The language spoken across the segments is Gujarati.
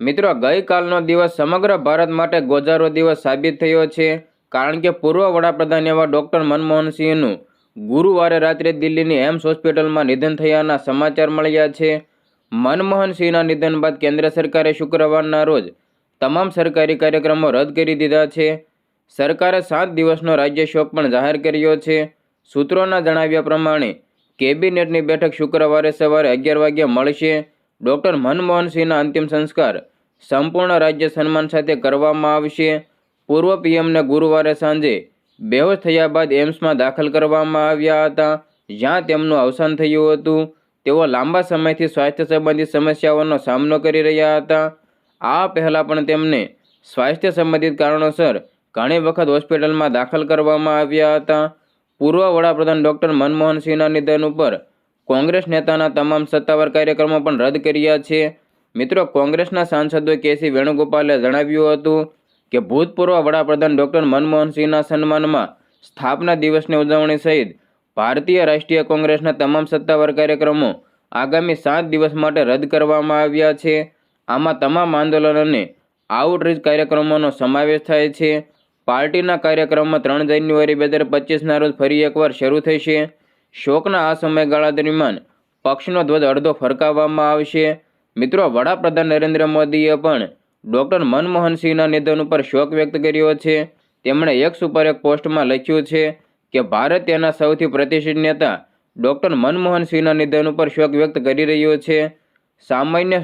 મિત્રો, ગઈકાલનો દિવસ સમગ્ર ભારત માટે ગોજારો દિવસ સાબિત થયો છે. કારણ કે પૂર્વ વડાપ્રધાન એવા ડૉક્ટર મનમોહનસિંહનું ગુરુવારે રાત્રે દિલ્હીની એમ્સ હોસ્પિટલમાં નિધન થયાના સમાચાર મળ્યા છે. મનમોહનસિંહના નિધન બાદ કેન્દ્ર સરકારે શુક્રવારના રોજ તમામ સરકારી કાર્યક્રમો રદ કરી દીધા છે. સરકારે સાત દિવસનો રાજ્ય શોક પણ જાહેર કર્યો છે. સૂત્રોના જણાવ્યા પ્રમાણે, કેબિનેટની બેઠક શુક્રવારે સવારે અગિયાર વાગ્યે મળશે. ડૉક્ટર મનમોહનસિંહના અંતિમ સંસ્કાર સંપૂર્ણ રાજ્ય સન્માન સાથે કરવામાં આવશે. પૂર્વ પીએમને ગુરુવારે સાંજે બેહોશ થયા બાદ એમ્સમાં દાખલ કરવામાં આવ્યા હતા. જ્યાં તેમનું અવસાન થયું હતું. તેઓ લાંબા સમયથી સ્વાસ્થ્ય સંબંધિત સમસ્યાઓનો સામનો કરી રહ્યા હતા. આ પહેલાં પણ તેમને સ્વાસ્થ્ય સંબંધિત કારણોસર ઘણી વખત હોસ્પિટલમાં દાખલ કરવામાં આવ્યા હતા. પૂર્વ વડાપ્રધાન ડૉક્ટર મનમોહન સિંહના નિધન ઉપર કોંગ્રેસ નેતાના તમામ સત્તાવાર કાર્યક્રમો પણ રદ કર્યા છે. મિત્રો, કોંગ્રેસના સાંસદો કેસી વેણુગોપાલે જણાવ્યું હતું કે ભૂતપૂર્વ વડાપ્રધાન ડૉક્ટર મનમોહનસિંહના સન્માનમાં સ્થાપના દિવસની ઉજવણી સહિત ભારતીય રાષ્ટ્રીય કોંગ્રેસના તમામ સત્તાવાર કાર્યક્રમો આગામી સાત દિવસ માટે રદ કરવામાં આવ્યા છે. આમાં તમામ આંદોલન અને આઉટરીચ કાર્યક્રમોનો સમાવેશ થાય છે. પાર્ટીના કાર્યક્રમમાં ત્રણ જાન્યુઆરી બે હજાર પચીસના રોજ ફરી એકવાર શરૂ થશે. શોકના આ સમયગાળા દરમિયાન પક્ષનો ધ્વજ અડધો ફરકાવવામાં આવશે. મિત્રો, વડાપ્રધાન નરેન્દ્ર મોદીએ પણ ડૉક્ટર મનમોહન સિંહના નિધન ઉપર શોક વ્યક્ત કર્યો છે. તેમણે એક ઉપર એક પોસ્ટમાં લખ્યું છે કે, ભારત તેના સૌથી પ્રતિષ્ઠિત નેતા ડૉક્ટર મનમોહન સિંહના નિધન ઉપર શોક વ્યક્ત કરી રહ્યો છે. સામાન્ય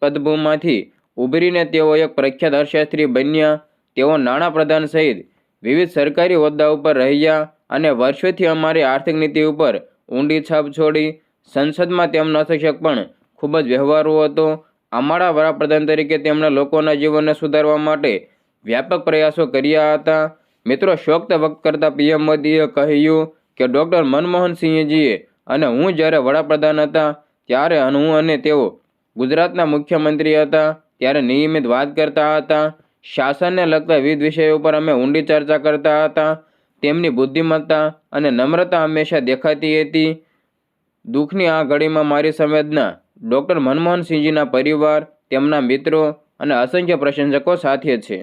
પદભૂમાંથી ઉભરીને તેઓ એક પ્રખ્યાત અર્થશાસ્ત્રી બન્યા. તેઓ નાણાપ્રધાન સહિત વિવિધ સરકારી હોદ્દા ઉપર રહ્યા અને વર્ષોથી અમારી આર્થિક નીતિ ઉપર ઊંડી છાપ છોડી સંસદમાં તેમનો શક પણ ખૂબ જ વ્યવહારુ હતો. અમારા વડાપ્રધાન તરીકે તેમણે લોકોના જીવનને સુધારવા માટે વ્યાપક પ્રયાસો કર્યા હતા. મિત્રો, શોક્ત વ્યક્ત કરતા પીએમ મોદીએ કહ્યું કે, ડૉક્ટર મનમોહનસિંહજીએ અને હું જ્યારે વડાપ્રધાન હતા, ત્યારે હું અને તેઓ ગુજરાતના મુખ્યમંત્રી હતા, ત્યારે નિયમિત વાત કરતા હતા. શાસનને લગતા વિવિધ વિષયો પર અમે ઊંડી ચર્ચા કરતા હતા. તેમની બુદ્ધિમત્તા અને નમ્રતા હંમેશા દેખાતી હતી. દુઃખની આ ઘડીમાં મારી સંવેદના ડૉક્ટર મનમોહનસિંહજીના પરિવાર તેમના મિત્રો અને અસંખ્ય પ્રશંસકો સાથે છે.